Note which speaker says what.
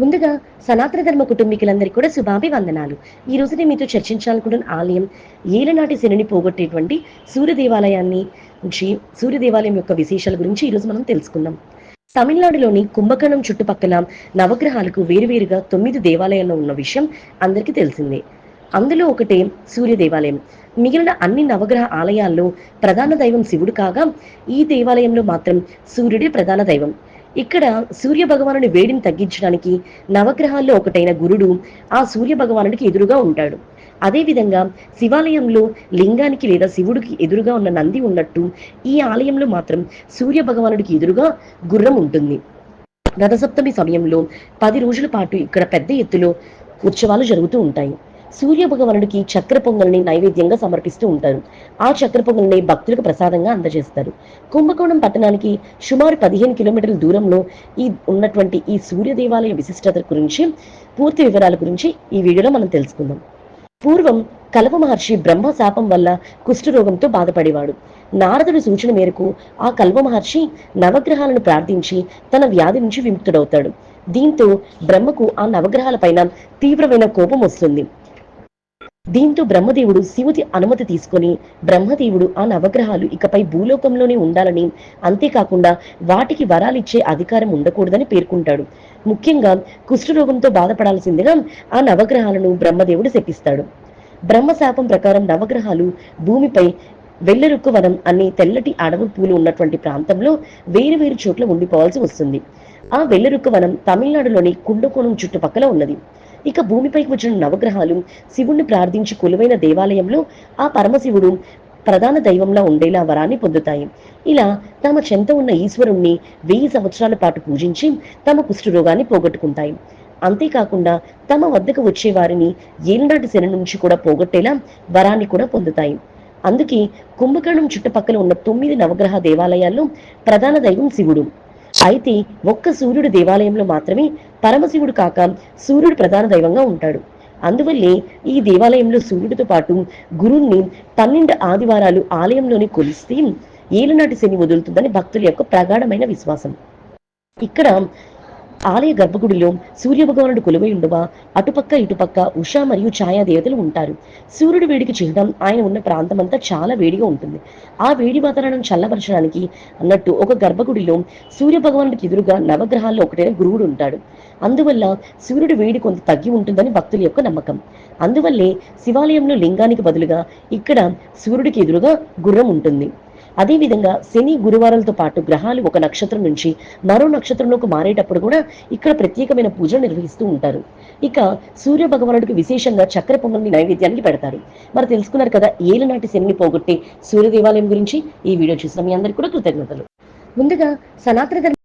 Speaker 1: ముందుగా సనాతన ధర్మ కుటుంబీకులందరికీ కూడా శుభాభివందనాలు. ఈ రోజు నేను మీతో చర్చించాలనుకుంటున్న ఆలయం ఏలనాటి శనిని పోగొట్టేటువంటి సూర్య దేవాలయాన్ని గురించి సూర్య దేవాలయం యొక్క విశేషాల గురించి ఈరోజు మనం తెలుసుకుందాం. తమిళనాడులోని కుంభకోణం చుట్టుపక్కల నవగ్రహాలకు వేరువేరుగా తొమ్మిది దేవాలయాల్లో ఉన్న విషయం అందరికీ తెలిసిందే. అందులో ఒకటే సూర్య దేవాలయం మిగిలిన అన్ని నవగ్రహ ఆలయాల్లో ప్రధాన దైవం శివుడు కాగా ఈ దేవాలయంలో మాత్రం సూర్యుడే ప్రధాన దైవం. ఇక్కడ సూర్య భగవానుడి వేడిని తగ్గించడానికి నవగ్రహాల్లో ఒకటైన గురుడు ఆ సూర్య భగవానుడికి ఎదురుగా ఉంటాడు. అదేవిధంగా శివాలయంలో లింగానికి లేదా శివుడికి ఎదురుగా ఉన్న నంది ఉన్నట్టు ఈ ఆలయంలో మాత్రం సూర్య భగవానుడికి ఎదురుగా గుర్రం ఉంటుంది. రథసప్తమి సమయంలో పది రోజుల పాటు ఇక్కడ పెద్ద ఎత్తులో ఉత్సవాలు జరుగుతూ ఉంటాయి. సూర్య భగవానుడికి చక్ర పొంగల్ని నైవేద్యంగా సమర్పిస్తూ ఉంటారు. ఆ చక్ర పొంగల్ని భక్తులకు ప్రసాదంగా అందజేస్తారు. కుంభకోణం పట్టణానికి సుమారు పదిహేను కిలోమీటర్ల దూరంలో ఈ ఉన్నటువంటి ఈ సూర్య దేవాలయ విశిష్టత గురించి పూర్తి వివరాల గురించి ఈ వీడియోలో మనం తెలుసుకుందాం. పూర్వం కలప మహర్షి బ్రహ్మ శాపం వల్ల కుష్ఠరోగంతో బాధపడేవాడు. నారదుడి సూచన మేరకు ఆ కల్వ మహర్షి నవగ్రహాలను ప్రార్థించి తన వ్యాధి నుంచి విముక్తుడవుతాడు. దీంతో బ్రహ్మకు ఆ నవగ్రహాలపైన తీవ్రమైన కోపం వస్తుంది. దీంతో బ్రహ్మదేవుడు శివుడి అనుమతి తీసుకొని బ్రహ్మదేవుడు ఆ నవగ్రహాలు ఇకపై భూలోకంలోనే ఉండాలని అంతేకాకుండా వాటికి వరాలిచ్చే అధికారం ఉండకూడదని పేర్కొంటాడు. ముఖ్యంగా కుష్ఠరోగంతో బాధపడాల్సిందిగా ఆ నవగ్రహాలను బ్రహ్మదేవుడు శపిస్తాడు. బ్రహ్మశాపం ప్రకారం నవగ్రహాలు భూమిపై వెల్లరుక్కు వనం అనే తెల్లటి అడవి పూలు ఉన్నటువంటి ప్రాంతంలో వేరు వేరు చోట్ల ఉండిపోవాల్సి వస్తుంది. ఆ వెల్లరుక్క వనం తమిళనాడులోని కుండకోణం చుట్టుపక్కల ఉన్నది. ఇక భూమిపైకి వచ్చిన నవగ్రహాలు శివుణ్ణి ప్రార్థించి కొలువైన దేవాలయంలో ఆ పరమశివుడు ప్రధాన దైవంలా ఉండేలా వరాన్ని పొందుతాయి. ఇలా తమ చెంత ఉన్న ఈశ్వరుణ్ణి వెయ్యి సంవత్సరాల పాటు పూజించి తమ కుష్ఠరోగాన్ని పోగొట్టుకుంటాయి. అంతేకాకుండా తమ వద్దకు వచ్చే వారిని ఏలినాటి శని నుంచి కూడా పోగొట్టేలా వరాన్ని కూడా పొందుతాయి. అందుకే కుంభకర్ణం చుట్టుపక్కల ఉన్న తొమ్మిది నవగ్రహ దేవాలయాల్లో ప్రధాన దైవం శివుడు. అయితే ఒక్క సూర్యుడు దేవాలయంలో మాత్రమే పరమశివుడు కాక సూర్యుడు ప్రధాన దైవంగా ఉంటాడు. అందువల్లే ఈ దేవాలయంలో సూర్యుడితో పాటు గురుణ్ణి పన్నెండు ఆదివారాలు ఆలయంలోని కొలిస్తే ఏలనాటి శని వదులుతుందని భక్తుల యొక్క ప్రగాఢమైన విశ్వాసం. ఇక్కడ ఆలయ గర్భగుడిలో సూర్యభగవానుడు కొలువై ఉండగా అటుపక్క ఇటుపక్క ఉషా మరియు ఛాయా దేవతలు ఉంటారు. సూర్యుడు వేడికి చిహ్నం ఆయన ఉన్న ప్రాంతం అంతా చాలా వేడిగా ఉంటుంది. ఆ వేడి వాతావరణం చల్లబరచడానికి అన్నట్టు ఒక గర్భగుడిలో సూర్యభగవానుడికి ఎదురుగా నవగ్రహాల్లో ఒకటైన గురువుడు ఉంటాడు. అందువల్ల సూర్యుడు వేడి కొంత తగ్గి ఉంటుందని భక్తుల యొక్క నమ్మకం. అందువల్లే శివాలయంలో లింగానికి బదులుగా ఇక్కడ సూర్యుడికి ఎదురుగా గుర్రం ఉంటుంది. అదేవిధంగా శని గురువారాలతో పాటు గ్రహాలు ఒక నక్షత్రం నుంచి మరో నక్షత్రంలోకి మారేటప్పుడు కూడా ఇక్కడ ప్రత్యేకమైన పూజలు నిర్వహిస్తూ ఉంటారు. ఇక సూర్య భగవానుడికి విశేషంగా చక్ర పొంగల్ని నైవేద్యానికి పెడతారు. మరి తెలుసుకున్నారు కదా ఏలనాటి శనిని పోగొట్టే సూర్య దేవాలయం గురించి ఈ వీడియో చూసిన మీ అందరికీ కూడా కృతజ్ఞతలు. ముందుగా సనాతన